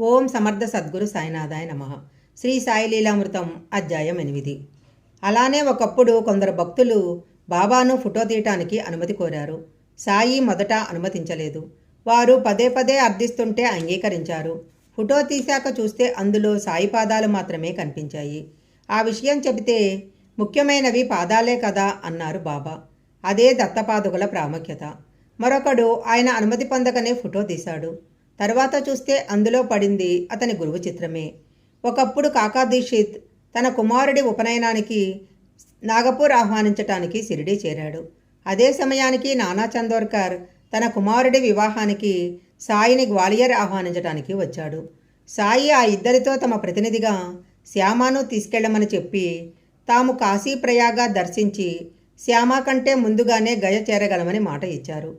ఓం సమర్థ సద్గురు సాయినాథాయ నమ. శ్రీ సాయి లీలామృతం అధ్యాయం ఎనిమిది. అలానే ఒకప్పుడు కొందరు భక్తులు బాబాను ఫోటో తీయటానికి అనుమతి కోరారు. సాయి మొదట అనుమతించలేదు. వారు పదే పదే అర్థిస్తుంటే అంగీకరించారు. ఫోటో తీశాక చూస్తే అందులో సాయి పాదాలు మాత్రమే కనిపించాయి. ఆ విషయం చెబితే ముఖ్యమైనవి పాదాలే కదా అన్నారు బాబా. అదే దత్తపాదుకుల ప్రాముఖ్యత. మరొకడు ఆయన అనుమతి పొందకనే ఫోటో తీశాడు. తర్వాత చూస్తే అందులో పడింది అతని గురువు చిత్రమే. ఒకప్పుడు కాకా దీక్షిత్ తన కుమారుడి ఉపనయనానికి నాగపూర్ ఆహ్వానించటానికి షిరిడీ చేరాడు. అదే సమయానికి నానా చందోర్కర్ తన కుమారుడి వివాహానికి సాయిని గ్వాలియర్ ఆహ్వానించటానికి వచ్చాడు. సాయి ఆ ఇద్దరితో తమ ప్రతినిధిగా శ్యామాను తీసుకెళ్ళమని చెప్పి తాము కాశీ ప్రయాగ దర్శించి శ్యామ కంటే ముందుగానే గయ చేరగలమని మాట ఇచ్చారు.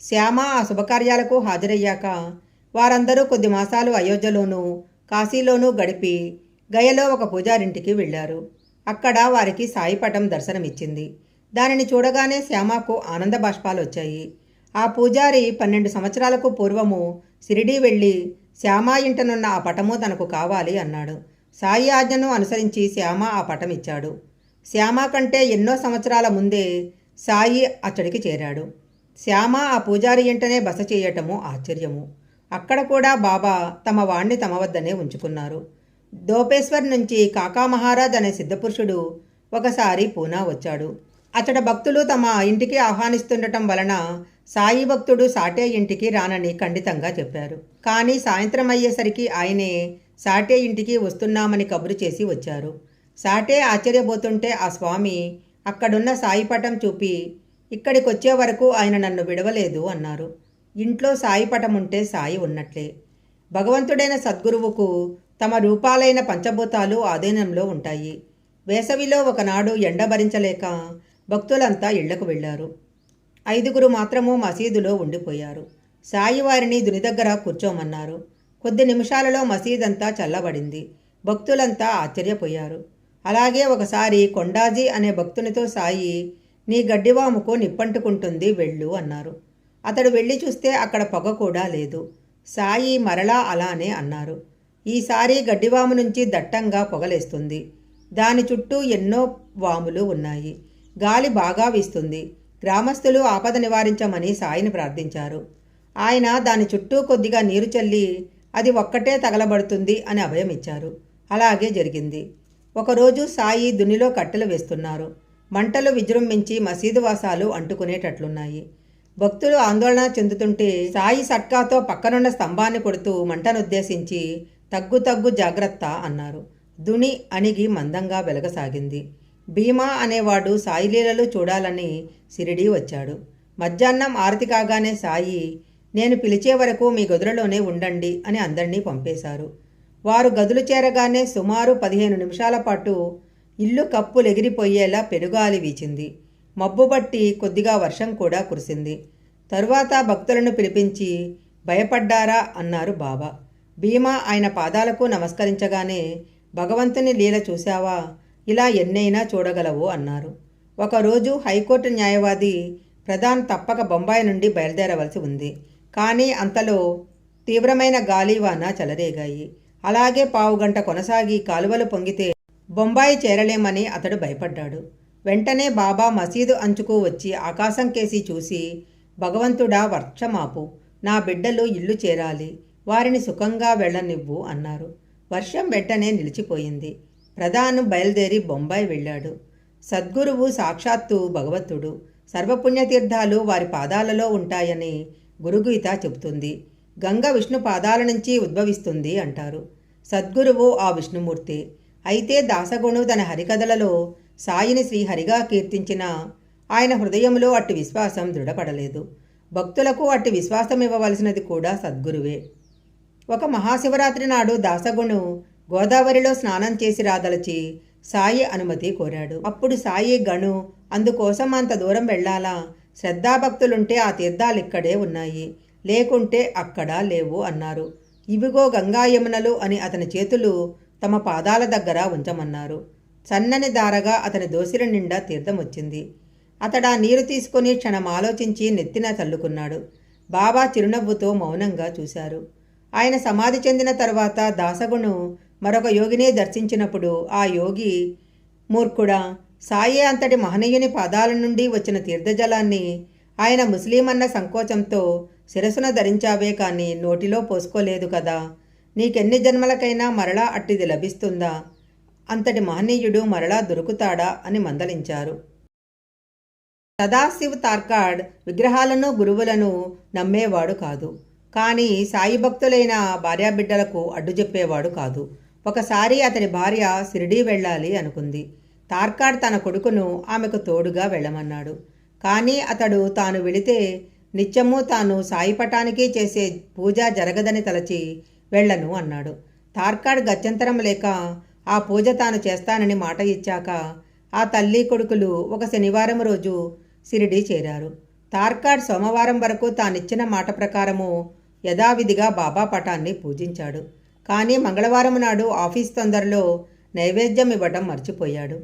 శ్యామ ఆ శుభకార్యాలకు హాజరయ్యాక వారందరూ కొద్ది మాసాలు అయోధ్యలోనూ కాశీలోనూ గడిపి గయలో ఒక పూజారింటికి వెళ్ళారు. అక్కడ వారికి సాయిపటం దర్శనమిచ్చింది. దానిని చూడగానే శ్యామకు ఆనంద బాష్పాలు వచ్చాయి ఆ పూజారి పన్నెండు సంవత్సరాలకు పూర్వము సిరిడీ వెళ్ళి శ్యామ ఇంటనున్న ఆ పటము తనకు కావాలి అన్నాడు. సాయి ఆజ్ఞను అనుసరించి శ్యామ ఆ పటం ఇచ్చాడు శ్యామ కంటే ఎన్నో సంవత్సరాల ముందే సాయి అచ్చడికి చేరాడు. శ్యామ ఆ పూజారి ఇంటనే బస చేయటము ఆశ్చర్యము. అక్కడ కూడా బాబా తమ వాణ్ణి తమ వద్దనే ఉంచుకున్నారు. దోపేశ్వర్ నుంచి కాకా మహారాజ్ అనే సిద్ధపురుషుడు ఒకసారి పూనా వచ్చాడు. అతడ భక్తులు తమ ఇంటికి ఆహ్వానిస్తుండటం వలన సాయి భక్తుడు సాటే ఇంటికి రానని ఖండితంగా చెప్పారు. కానీ సాయంత్రం అయ్యేసరికి ఆయనే సాటే ఇంటికి వస్తున్నామని కబురు చేసి వచ్చారు. సాటే ఆశ్చర్యపోతుంటే ఆ స్వామి అక్కడున్న సాయి పటం చూపి ఇక్కడికొచ్చే వరకు ఆయన నన్ను విడవలేదు అన్నారు. ఇంట్లో సాయి పటం ఉంటే సాయి ఉన్నట్లే. భగవంతుడైన సద్గురువుకు తమ రూపాలైన పంచభూతాలు ఆధీనంలో ఉంటాయి. వేసవిలో ఒకనాడు ఎండ భరించలేక భక్తులంతా ఇళ్ళకు వెళ్ళారు ఐదుగురు మాత్రము మసీదులో ఉండిపోయారు. సాయి వారిని దుని దగ్గర కూర్చోమన్నారు. కొద్ది నిమిషాలలో మసీదంతా చల్లబడింది. భక్తులంతా ఆశ్చర్యపోయారు. అలాగే ఒకసారి కొండాజీ అనే భక్తునితో సాయి నీ గడ్డివాముకు నిప్పంటుకుంటుంది వెళ్ళు అన్నారు. అతడు వెళ్ళి చూస్తే అక్కడ పొగ కూడా లేదు. సాయి మరలా అలానే అన్నారు. ఈసారి గడ్డివాము నుంచి దట్టంగా పొగలేస్తుంది దాని చుట్టూ ఎన్నో వాములు ఉన్నాయి. గాలి బాగా వీస్తుంది. గ్రామస్తులు ఆపద నివారించమని సాయిని ప్రార్థించారు. ఆయన దాని చుట్టూ కొద్దిగా నీరు చల్లి అది ఒక్కటే తగలబడుతుంది అని అభయం ఇచ్చారు. అలాగే జరిగింది. ఒకరోజు సాయి దునిలో కట్టెలు వేస్తున్నారు. మంటలు విజృంభించి మసీదు వాసాలు అంటుకునేటట్లున్నాయి. భక్తులు ఆందోళన చెందుతుంటే సాయి సట్కాతో పక్కనున్న స్తంభాన్ని కొడుతూ మంటనుద్దేశించి తగ్గు తగ్గు జాగ్రత్త అన్నారు. దుని అణిగి మందంగా వెలగసాగింది. భీమా అనేవాడు సాయిలీలలు చూడాలని సిరిడి వచ్చాడు. మధ్యాహ్నం ఆరతి కాగానే సాయి నేను పిలిచే వరకు మీ గదులలోనే ఉండండి అని అందరినీ పంపేశారు. వారు గదులు చేరగానే సుమారు పదిహేను నిమిషాల పాటు ఇల్లు కప్పులు ఎగిరిపోయేలా పెనుగాలి వీచింది. మబ్బుబట్టి కొద్దిగా వర్షం కూడా కురిసింది. తరువాత భక్తులను పిలిపించి భయపడ్డారా? అన్నారు బాబా. భీమా ఆయన పాదాలకు నమస్కరించగానే భగవంతుని లీల చూశావా? ఇలా ఎన్నైనా చూడగలవు అన్నారు. ఒకరోజు హైకోర్టు న్యాయవాది ప్రధాన్ తప్పక బొంబాయి నుండి బయలుదేరవలసి ఉంది. కానీ అంతలో తీవ్రమైన గాలివాన చెలరేగాయి. అలాగే పావుగంట కొనసాగి కాలువలు పొంగితే బొంబాయి చేరలేమని అతడు భయపడ్డాడు. వెంటనే బాబా మసీదు అంచుకు వచ్చి ఆకాశం కేసి చూసి భగవంతుడా వర్షమాపు. నా బిడ్డలు ఇల్లు చేరాలి. వారిని సుఖంగా వెళ్ళనివ్వు అన్నారు. వర్షం వెంటనే నిలిచిపోయింది. ప్రధాను బయలుదేరి బొంబాయి వెళ్ళాడు. సద్గురువు సాక్షాత్తు భగవంతుడు సర్వపుణ్యతీర్థాలు వారి పాదాలలో ఉంటాయని గురుగుగీత చెబుతుంది. గంగ విష్ణు పాదాల నుంచి ఉద్భవిస్తుంది అంటారు. సద్గురువు ఆ విష్ణుమూర్తి. అయితే దాసగుణు తన హరికథలలో సాయిని శ్రీహరిగా కీర్తించిన ఆయన హృదయంలో అట్టి విశ్వాసం దృఢపడలేదు. భక్తులకు అట్టి విశ్వాసం ఇవ్వవలసినది కూడా సద్గురువే. ఒక మహాశివరాత్రి నాడు దాసగుణు గోదావరిలో స్నానం చేసి రాదలచి సాయి అనుమతి కోరాడు. అప్పుడు సాయి గణు అందుకోసం అంత దూరం వెళ్ళాలా? శ్రద్ధాభక్తులుంటే ఆ తీర్థాలు ఇక్కడే ఉన్నాయి. లేకుంటే అక్కడ లేవు అన్నారు. ఇవిగో గంగా యమునలు అని అతని చేతులు తమ పాదాల దగ్గర ఉంచమన్నారు. సన్నని దారగా అతని దోసిల నిండా తీర్థం వచ్చింది అతడా నీరు తీసుకొని క్షణం ఆలోచించి నెత్తిన చల్లుకున్నాడు. బాబా చిరునవ్వుతో మౌనంగా చూశారు. ఆయన సమాధి చెందిన తర్వాత దాసగును మరొక యోగిని దర్శించినప్పుడు ఆ యోగి మూర్ఖుడా సాయి అంతటి మహనీయుని పాదాల నుండి వచ్చిన తీర్థజలాన్ని ఆయన ముస్లిం అన్న సంకోచంతో శిరసున ధరించావే కానీ నోటిలో పోసుకోలేదు కదా. నీకెన్ని జన్మలకైనా మరలా అట్టిది లభిస్తుందా? అంతటి మహనీయుడు మరలా దొరుకుతాడా అని మందలించారు. సదాశివ్ తార్కాడ్ విగ్రహాలను గురువులను నమ్మేవాడు కాదు. కానీ సాయి భక్తులైన భార్యాబిడ్డలకు అడ్డు చెప్పేవాడు కాదు. ఒకసారి అతని భార్య సిరిడీ వెళ్ళాలి అనుకుంది. తార్కాడ్ తన కొడుకును ఆమెకు తోడుగా వెళ్ళమన్నాడు. కానీ అతడు తాను వెళితే నిత్యము తాను సాయి పటానికి చేసే పూజ జరగదని తలచి వెళ్ళను అన్నాడు. తార్కాడ్ గత్యంతరం లేక ఆ పూజ తాను చేస్తానని మాట ఇచ్చాక ఆ తల్లి కొడుకులు ఒక శనివారం రోజు సిరిడి చేరారు. తార్కాడ్ సోమవారం వరకు తానిచ్చిన మాట ప్రకారము యథావిధిగా బాబా పటాన్ని పూజించాడు. కానీ మంగళవారం నాడు ఆఫీస్ తొందరలో నైవేద్యం ఇవ్వడం మర్చిపోయాడు.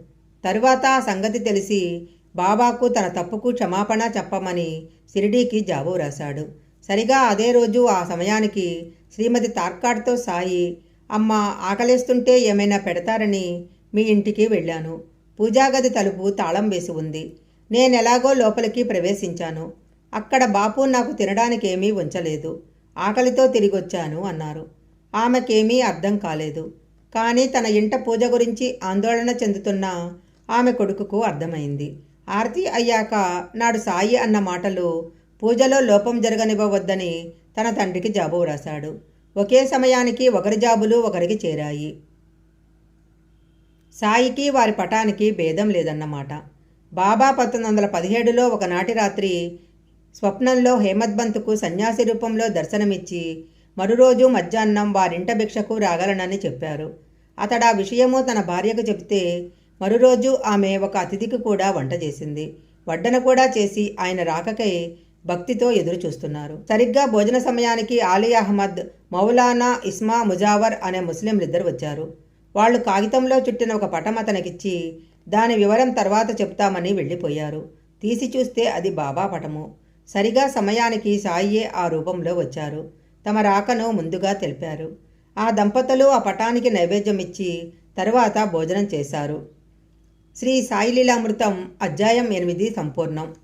తరువాత ఆ సంగతి తెలిసి బాబాకు తన తప్పుకు క్షమాపణ చెప్పమని సిరిడీకి జాబు రాశాడు. సరిగా అదే రోజు ఆ సమయానికి శ్రీమతి తార్కాడ్తో సాయి అమ్మ ఆకలేస్తుంటే ఏమైనా పెడతారని మీ ఇంటికి వెళ్ళాను. పూజాగది తలుపు తాళం వేసి ఉంది. నేనెలాగో లోపలికి ప్రవేశించాను. అక్కడ బాపు నాకు తినడానికి ఏమీ ఉంచలేదు. ఆకలితో తిరిగొచ్చాను అన్నారు. ఆమెకేమీ అర్థం కాలేదు. కానీ తన ఇంట పూజ గురించి ఆందోళన చెందుతున్న ఆమె కొడుకుకు అర్థమైంది. ఆరతి అయ్యాక నాడు సాయి అన్న మాటలు పూజలో లోపం జరగనివ్వవద్దని తన తండ్రికి జాబు రాశాడు ఒకే సమయానికి ఒకరి జాబులు ఒకరికి చేరాయి. సాయికి వారి పటానికి భేదం లేదన్నమాట. బాబా పంతొమ్మిది వందల పదిహేడులో ఒకనాటి రాత్రి స్వప్నంలో హేమద్బంతుకు సన్యాసి రూపంలో దర్శనమిచ్చి మరురోజు మధ్యాహ్నం వారింట భిక్షకు రాగలనని చెప్పారు. అతడు ఆ విషయము తన భార్యకు చెబితే మరురోజు ఆమె ఒక అతిథికి కూడా వంట చేసింది. వడ్డన కూడా చేసి ఆయన రాకకై భక్తితో ఎదురు చూస్తున్నారు సరిగ్గా భోజన సమయానికి ఆలీ అహ్మద్ మౌలానా ఇస్మా ముజావర్ అనే ముస్లింలిద్దరు వచ్చారు. వాళ్ళు కాగితంలో చుట్టిన ఒక పటం అతనికిచ్చి దాని వివరం తర్వాత చెప్తామని వెళ్ళిపోయారు. తీసి చూస్తే అది బాబా పటము. సరిగా సమయానికి సాయియే ఆ రూపంలో వచ్చారు. తమ రాకను ముందుగా తెలిపారు. ఆ దంపతులు ఆ పటానికి నైవేద్యం ఇచ్చి తరువాత భోజనం చేశారు. శ్రీ సాయిలీలామృతం అధ్యాయం ఎనిమిది సంపూర్ణం.